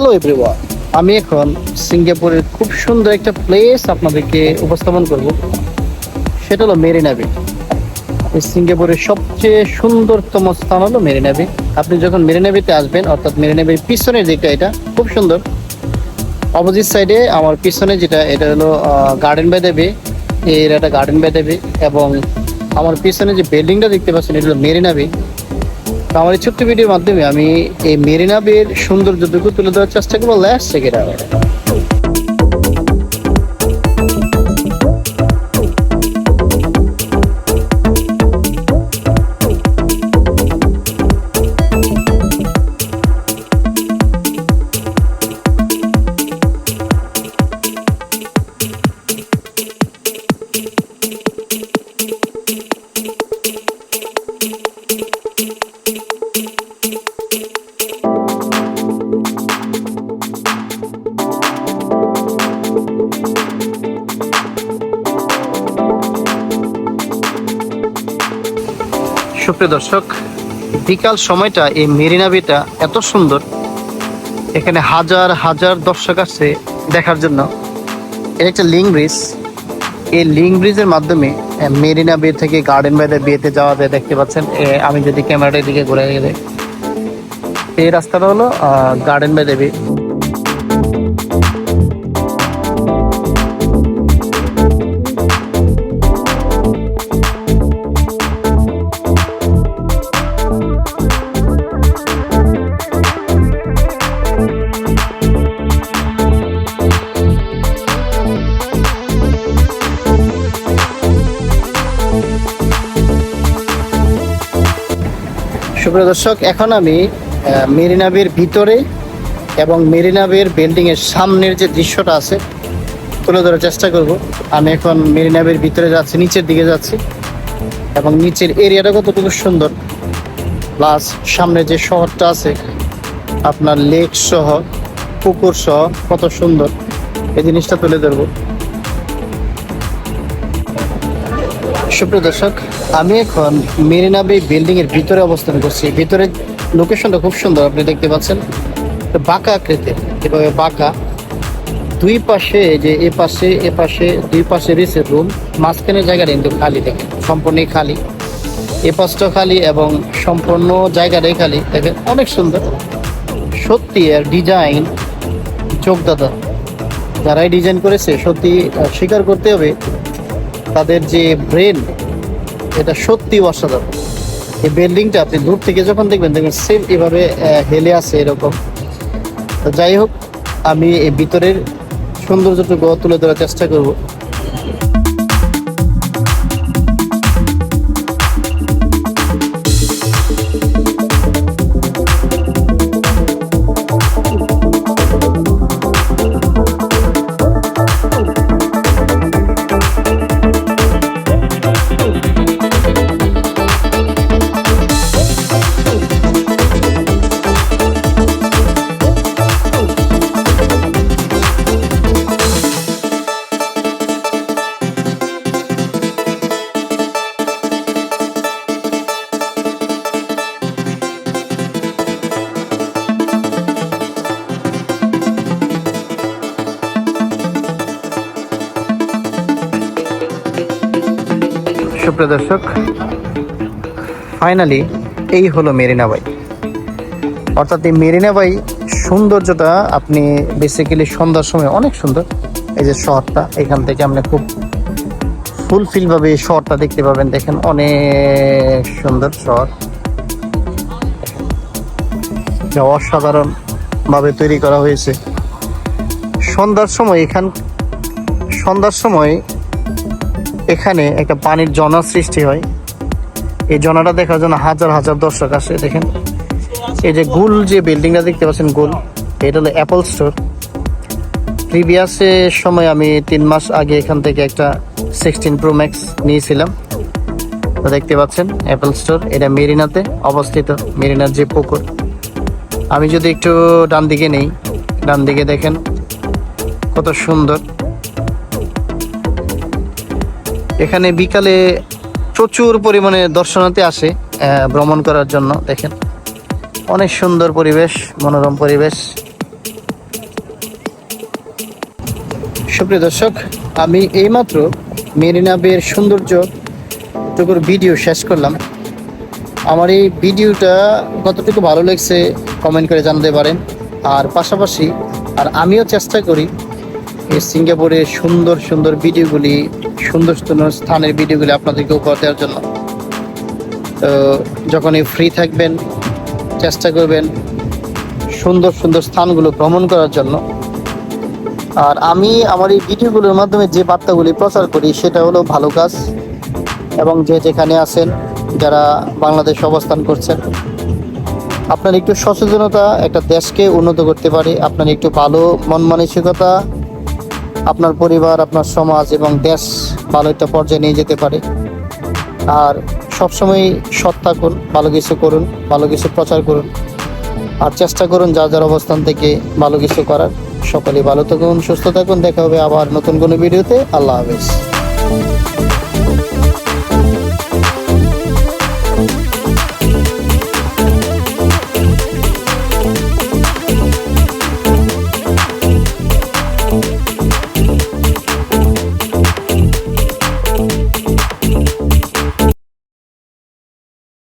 Hello everyone আমি এখন সিঙ্গাপুরের খুব সুন্দর একটা প্লেস আপনাদেরকে উপস্থাপন করব। সেটা হলো মেরিনা বিচ সিঙ্গাপুরের সবচেয়ে সুন্দরতম স্থান হলো মেরিনা বিচ আপনি যখন মেরিনা বিচে আসবেন, অর্থাৎ মেরিনা বিচ পিছনের দিকটা এটা, খুব সুন্দর। অপোজিট সাইডে আমার পিছনে যেটা, এটা হলো গার্ডেন বাই দেবে এর একটা গার্ডেন বাই দেবে এবং আমার পিছনে যে বিল্ডিংটা দেখতে পাচ্ছেন, এটা হলো মেরিনা বিচ আমার এই ছোট্ট ভিডিওর মাধ্যমে আমি এই মেরিনা বের সৌন্দর্যটুকু তুলে ধরার চেষ্টা করব। লাস্ট সেকেন্ড সুপ্রিয় দর্শক, বিকাল সময়টা এই মেরিনা বেটা এত সুন্দর। এখানে হাজার হাজার দর্শক আসছে দেখার জন্য। এর একটা লিঙ্ক ব্রিজ। এই লিঙ্ক ব্রিজের মাধ্যমে মেরিনা বে থেকে গার্ডেন বাইতে বিয়েতে যাওয়া যায় দেখতে পাচ্ছেন। আমি যদি ক্যামেরাটার দিকে ঘুরে গেলে এই রাস্তাটা হলো গার্ডেন বাই দেবী সুপ্রিয় দর্শক, এখন আমি মেরিনাবের ভিতরে এবং মেরিনা বের বিল্ডিং এর সামনের যে দৃশ্যটা আছে, তুলে ধরার চেষ্টা করব। আমি এখন মেরিনাবের ভিতরে যাচ্ছি, নিচের দিকে যাচ্ছি এবং নিচের এরিয়াটা কতটুকু সুন্দর। প্লাস সামনে যে শহরটা আছে, আপনার লেক সহ, পুকুর সহ, কত সুন্দর। এই জিনিসটা তুলে ধরবো। সুপ্রিয় দর্শক, আমি এখন মেরিনা বে বিল্ডিং এর ভিতরে অবস্থান করছি। ভিতরে লোকেশনটা খুব সুন্দর, আপনি দেখতে পাচ্ছেন। বাঁকা আকৃতির, এভাবে বাঁকা। দুই পাশে যে এ পাশে এ পাশে, দুই পাশে রয়েছে রুম মাঝখানের জায়গাটা কিন্তু খালি দেখেন, সম্পূর্ণই খালি। এ পাশটা খালি এবং সম্পূর্ণ জায়গাটাই খালি, দেখেন, অনেক সুন্দর। সত্যি আর ডিজাইন চোখদাতা যারাই ডিজাইন করেছে, সত্যি স্বীকার করতে হবে তাদের যে ব্রেন এটা সত্যি অসাধারণ। এই বিল্ডিংটা আপনি দূর থেকে যখন দেখবেন দেখবেন সেম এভাবে হেলে আছে এরকম। তো যাই হোক, আমি এই ভিতরের সৌন্দর্যটুকু তুলে ধরার চেষ্টা করব। সুপ্রিয় দর্শক ফাইনালি এই হলো মেরিনা বাই অর্থাৎ এই মেরিনা বাই সৌন্দর্যটা আপনি বেসিক্যালি সন্ধ্যার সময় অনেক সুন্দর। এই যে শহরটা এখান থেকে আপনি খুব ফুলফিল ভাবে এই শহরটা দেখতে পাবেন। দেখেন, অনেক সুন্দর শহর যা অসাধারণ ভাবে তৈরি করা হয়েছে। সন্ধ্যার সময় এখান সন্ধ্যার সময় এখানে একটা পানির জনা সৃষ্টি হয়। এই জনাটা দেখার জন্য হাজার হাজার দর্শক আসে, দেখেন। এই যে গুল যে বিল্ডিংটা দেখতে পাচ্ছেন, গুল, এটা হলো অ্যাপল স্টোর প্রিভিয়াসের সময় আমি তিন মাস আগে এখান থেকে একটা সিক্সটিন প্রো ম্যাক্স নিয়েছিলাম। দেখতে পাচ্ছেন অ্যাপল স্টোর এটা মেরিনাতে অবস্থিত, মেরিনার যে পুকুর। আমি যদি একটু ডান দিকে নেই, ডান দিকে দেখেন, কত সুন্দর। এখানে বিকালে প্রচুর পরিমাণে দর্শনার্থী আসে ভ্রমণ করার জন্য, দেখেন। অনেক সুন্দর পরিবেশ, মনোরম পরিবেশ। সুপ্রিয় দর্শক, আমি এইমাত্র মেরিনা বের সৌন্দর্য টুকুর ভিডিও শেষ করলাম। আমার এই ভিডিওটা কতটুকু ভালো লাগছে কমেন্ট করে জানাতে পারেন। আর পাশাপাশি, আর আমিও চেষ্টা করি এই সিঙ্গাপুরের সুন্দর সুন্দর ভিডিওগুলি সুন্দর সুন্দর স্থানের ভিডিওগুলি আপনাদেরকে উপহার দেওয়ার জন্য। তো যখনই ফ্রি থাকবেন, চেষ্টা করবেন সুন্দর সুন্দর স্থানগুলো ভ্রমণ করার জন্য। আর আমি আমার এই ভিডিওগুলোর মাধ্যমে যে বার্তাগুলি প্রচার করি, সেটা হলো ভালো কাজ এবং যে যেখানে আছেন, যারা বাংলাদেশ অবস্থান করছেন, আপনার একটু সচেতনতা একটা দেশকে উন্নত করতে পারে, আপনার একটু ভালো মন মানসিকতা, আপনার পরিবার, আপনার সমাজ এবং দেশ ভালো একটা পর্যায়ে নিয়ে যেতে পারে। আর সবসময় সৎ থাকুন, ভালো কিছু করুন, ভালো কিছু প্রচার করুন। আর চেষ্টা করুন যা যার অবস্থান থেকে ভালো কিছু করার। সকলে ভালো থাকুন, সুস্থ থাকুন। দেখা হবে আবার নতুন কোনো ভিডিওতে। আল্লাহ হাফেজ।